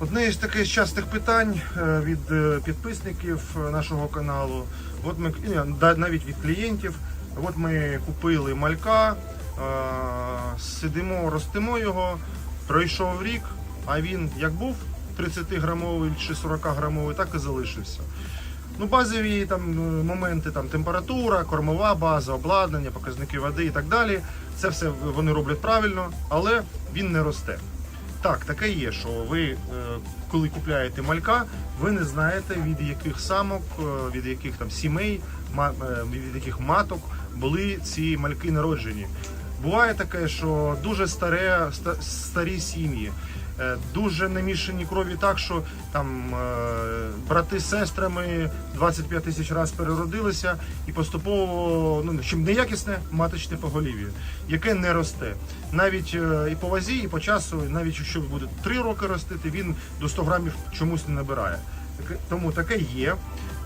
Одне з таких частих питань е, від е, підписників е, нашого каналу, от ми навіть від клієнтів. От ми купили малька, сидимо, ростимо його. Пройшов рік, а він як був 30 грамовий чи 40 грамовий, так і залишився. Ну, базові там моменти, там температура, кормова база, обладнання, показники води і так далі. Це все вони роблять правильно, але він не росте. Так, таке є, що ви, е, коли купляєте малька, ви не знаєте від яких самок, е, від яких там сімей, е, від яких маток були ці мальки народжені. Буває таке, що дуже старе, старі сім'ї, дуже намішані крові так, що там е, брати з сестрами 25 тисяч разів переродилися і поступово ну, чим неякісне маточне поголів'я, яке не росте. Навіть е, і по вазі, і по часу, навіть якщо буде 3 роки ростити, він до 100 грамів чомусь не набирає. Тому таке є.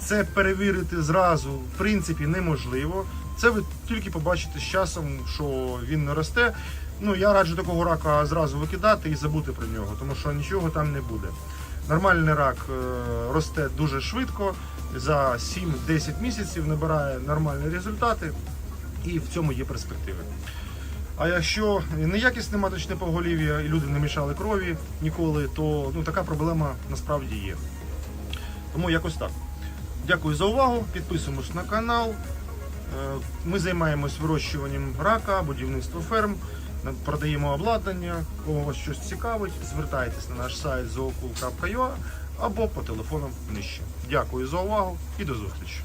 Це перевірити зразу в принципі неможливо. Це ви тільки побачите з часом, що він не росте. Ну я раджу такого рака зразу викидати і забути про нього, тому що нічого там не буде. Нормальний рак е, росте дуже швидко, за 7-10 місяців набирає нормальні результати, і в цьому є перспективи. А якщо неякісне маточне поголів'я і люди не мішали крові ніколи, то ну, така проблема насправді є. Тому якось так. Дякую за увагу. Підписуємось на канал. Е, Ми займаємось вирощуванням рака, будівництво ферм, продаємо обладнання. Кого вас щось цікавить, звертайтесь на наш сайт zookul.ua або по телефонам нижче. Дякую за увагу і до зустрічі.